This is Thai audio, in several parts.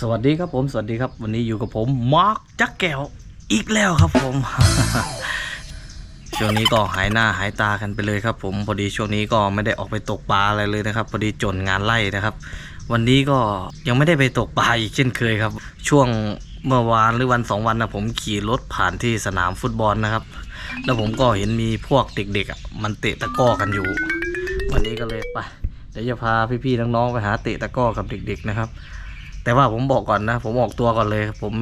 สวัสดีครับผมสวัสดีครับ วันนี้อยู่กับผมมาร์คจักแก้วอีกแล้วครับผม ช่วงนี้ก็หายหน้าหายตากันไปเลยครับ ผมพอดีช่วงนี้ก็ไม่ได้ออกไปตกปลาอะไรเลยนะครับ พอดีจนงานไล่นะครับ วันนี้ก็ยังไม่ได้ไปตกปลาอีกเช่นเคยครับ ช่วงเมื่อวานหรือวันสองวันนะผมขี่รถผ่านที่สนามฟุตบอลนะครับ แล้วผมก็เห็นมีพวกเด็กๆมันเตะตะก้อกันอยู่ วันนี้ก็เลยไปเดี๋ยวจะพาพี่ๆน้องๆไปหาเตะตะก้อกับเด็ก ๆนะครับ แต่ว่าผมบอกก่อนนะ ผมออกตัวก่อนเลย ผม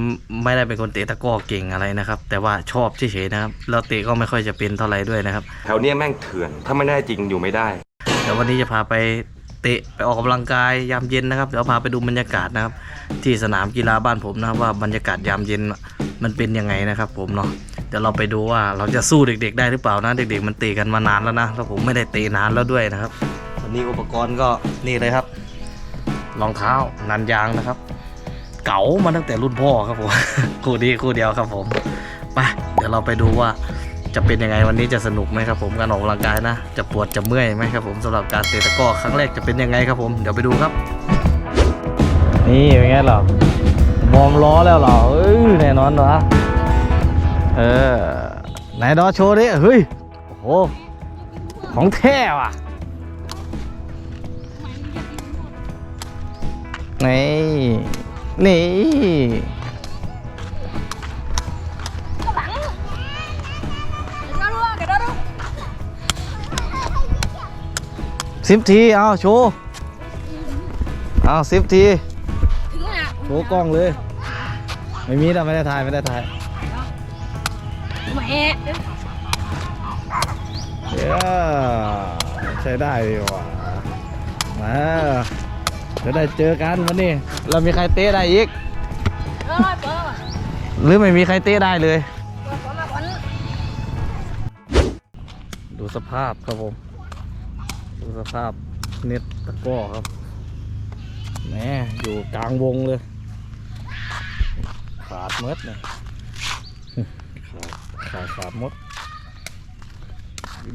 ไม่ได้เป็นคนเตะตะกร้อเก่งอะไรนะครับ แต่ว่าชอบเฉยๆนะครับแล้วเตะก็ไม่ค่อยจะเป็นเท่าไหร่ด้วยนะครับ แถวเนี้ยแม่งเถื่อน ถ้าไม่ได้จริงอยู่ไม่ได้ เดี๋ยววันนี้จะพาไปเตะไปออกกำลังกายยามเย็นนะครับเดี๋ยวพาไปดูบรรยากาศนะครับ ที่สนามกีฬาบ้านผมนะครับว่าบรรยากาศยามเย็นมันเป็นยังไงนะครับ ผมเนาะเดี๋ยวเราไปดูว่าเราจะสู้เด็ก ๆ ได้หรือเปล่านะเด็ก ๆ มันเตะกันมานานแล้วนะแล้วผมไม่ได้เตะนานแล้วด้วยนะครับวันนี้อุปกรณ์ก็นี่เลยครับ รองเท้านันยางนะครับ เก๋ามาตั้งแต่รุ่นพ่อครับผมคู่นี้คู่เดียวครับผมไปเดี๋ยวเราไปดูว่าจะเป็นยังไงวันนี้จะสนุกไหมครับผมการออกกำลังกายนะ จะปวดจะเมื่อยไหมครับผมสำหรับการเตะตะก้อครั้งแรกจะเป็นยังไงครับผมเดี๋ยวไปดูครับ นี่เป็นไงหรอวอมล้อแล้วหรอเอ้ยแน่นอนเหรอเออไหนดอโชว์ดิเฮ้ยโอ้โหของแท้ว่ะ นี่นี่ cái đó luôn cái đó luôn สิบที เอาโชว์ เอาสิบที thứ nào โชว์กล้องเลย ไม่มีนะไม่ได้ถ่าย ไม่ได้ถ่าย mẹ เย้ใช้ได้ดีว่ะมา เดี๋ยวได้เจอกันวันนี้ เรามีใครเตะได้อีก rồi bơ หรือไม่มีใครเตะได้เลย bơ có mà bắn ดูสภาพครับผม ดูสภาพเน็ตตะกร้อครับแหมอยู่กลางวงเลย ขาดหมดเลยขาดขาดขาดหมด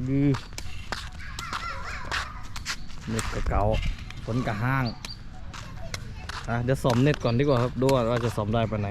ดื้อเน็ตกระเก่าฝนกระห้าง อะเดี๋ยวสอมเน็ตก่อนดีกว่าครับดูว่าว่าจะสอมได้ปานไหน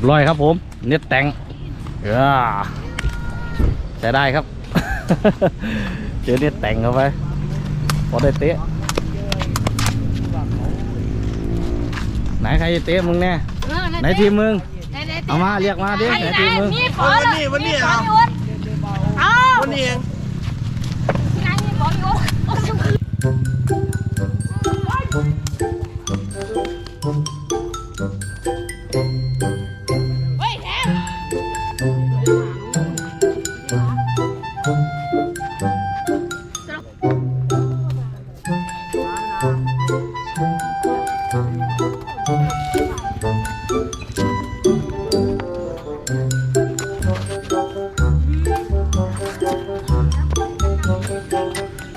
ยบร้อยครับผมเน็ตแต่งเออใช้ได้ครับ เจอเน็ตแต่งเข้าไปพอได้เตะไหนใครจะเตะมึงแน่ไหนทีมมึง đây đây เอามาเรียกมาดิไหนทีมมึง mi phở là mi phở mi uống không Vấn đề này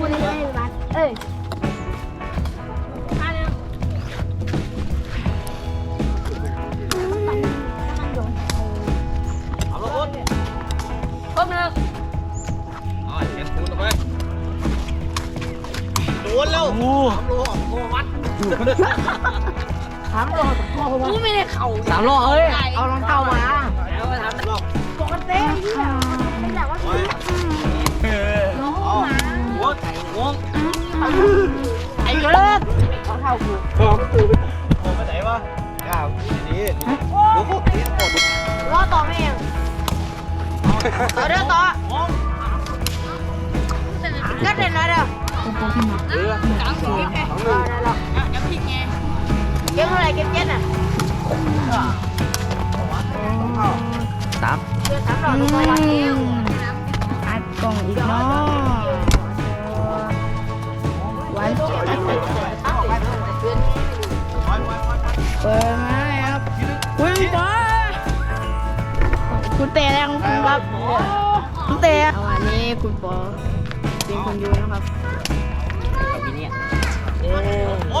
我的ณเอ๊ รอต่อแม่งต่อเด้อต่อก็เด่นนะเด้อเออได้แล้วเก็บเท่าไหร่เก็บเจ็ดอะตับเดือนสามดอกตัววันนี้อัดกล่องอีกเนาะวันเจ็ดเปิดมาครับคุณปอคุณเตะแรงคุณครับคุณเตะเอาอันนี้คุณปอเป็นคนดูนะครับเอ้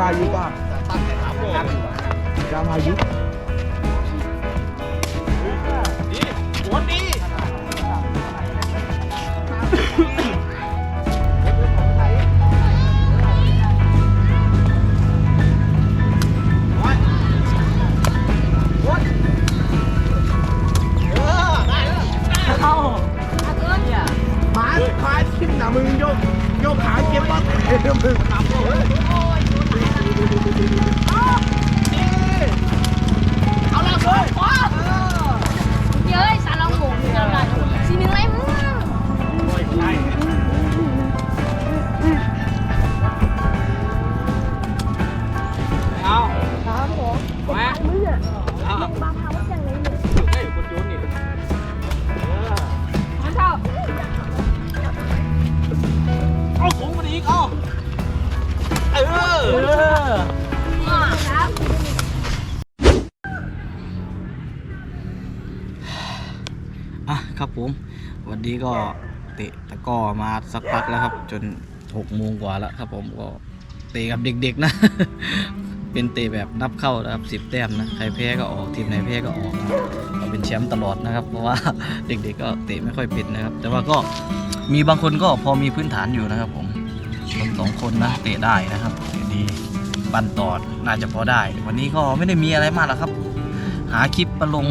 กาวายุป่ะกาวายุมา อะครับผม วันนี้ก็เตะตะกร้อมาสักพักแล้วครับ จนหกโมงกว่าแล้วครับผมก็เตะกับเด็กๆนะ เป็นเตะแบบนับเข้านะครับสิบแต้มนะ ใครแพ้ก็ออกทีมไหนแพ้ก็ออกนะเราเป็นแชมป์ตลอดนะครับ เพราะว่าเด็กๆก็เตะไม่ค่อยเป็นนะครับ แต่ว่าก็มีบางคนก็พอมีพื้นฐานอยู่นะครับผม คนสองคนนะเตะได้นะครับเตะดีปันต่อน่าจะพอได้ วันนี้ก็ไม่ได้มีอะไรมากหรอกครับ หาคลิปมาลง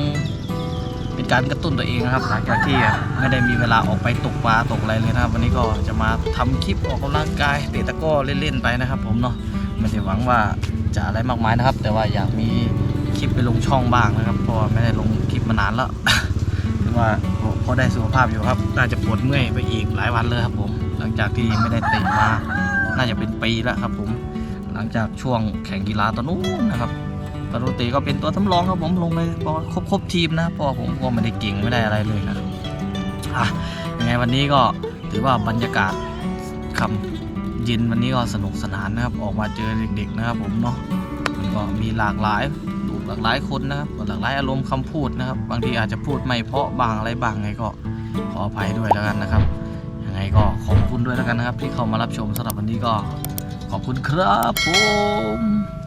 เป็นการกระตุ้นตัวเองนะครับ หลังจากที่ไม่ได้มีเวลาออกไปตกปลาตกอะไรเลยนะครับ วันนี้ก็จะมาทำคลิปออกกำลังกายเตะตะก้อเล่นๆไปนะครับ ผมเนาะไม่ได้หวังว่าจะอะไรมากมายนะครับ แต่ว่าอยากมีคลิปไปลงช่องบ้างนะครับเพราะไม่ได้ลงคลิปมานานแล้วว่าพอได้สุขภาพอยู่ครับ น่าจะปวดเมื่อยไปอีกหลายวันเลยครับผม หลังจากที่ไม่ได้เตะมา น่าจะเป็นปีแล้วครับ ผม หลังจากช่วงแข่งกีฬาตอนนู้นนะครับปกติก็เป็นตัวสำรองครับผมลงไปพอครบครบทีมนะเพราะผมก็ไม่ได้เก่งไม่ได้อะไรเลยนะครับอะยังไงวันนี้ก็ถือว่าบรรยากาศคำเย็นวันนี้ก็สนุกสนานนะครับ ออกมาเจอเด็ก ๆ นะครับ ผมเนาะมันก็มีหลากหลายดูหลากหลายคนนะครับหลากหลายอารมณ์คำพูดนะครับ บางทีอาจจะพูดไม่เพราะบางอะไรบางไงก็ขออภัยด้วยแล้วกันนะครับ ไงก็ขอบคุณด้วยแล้วกันนะครับ ที่เข้ามารับชมสำหรับวันนี้ก็ขอบคุณครับผม